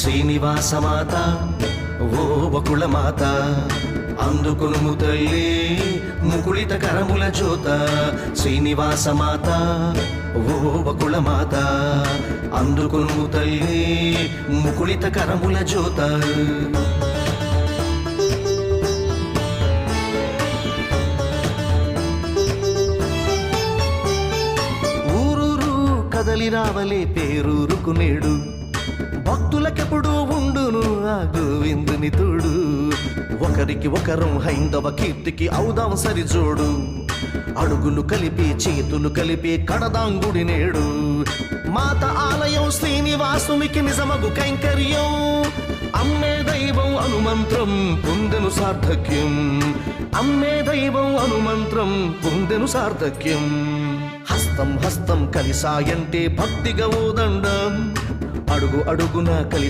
శ్రీనివాసమాత ఓ వకుళమాత. అందుకును తల్లి ముకుళిత కరముల జోత. శ్రీనివాసమాత ఓ వకుళమాత. అందుకును తల్లి ముకుళిత కరముల జోత. ఊరూరు కదలి రావలే పేరూరుకు నేడు భక్తులకెప్పుడు ఉండును ఆ గోవిందుని తోడు. ఒకరికి ఒకరం హైందవ కీర్తికి అవుదాం సరిజోడు. అడుగులు కలిపి చేతులు కలిపి కడదాంగుడి నేడు. మాత ఆలయం శ్రీనివాసునికి నిజమగు కైంకర్యం. అమ్మే దైవం అనుమంత్రం పొందెను సార్థక్యం. అమ్మే దైవం అనుమంత్రం పొందెను సార్థక్యం. హస్తం హస్తం కలిసాయంటే భక్తిగా ఓదండం అడుగు అడుగున కలిసి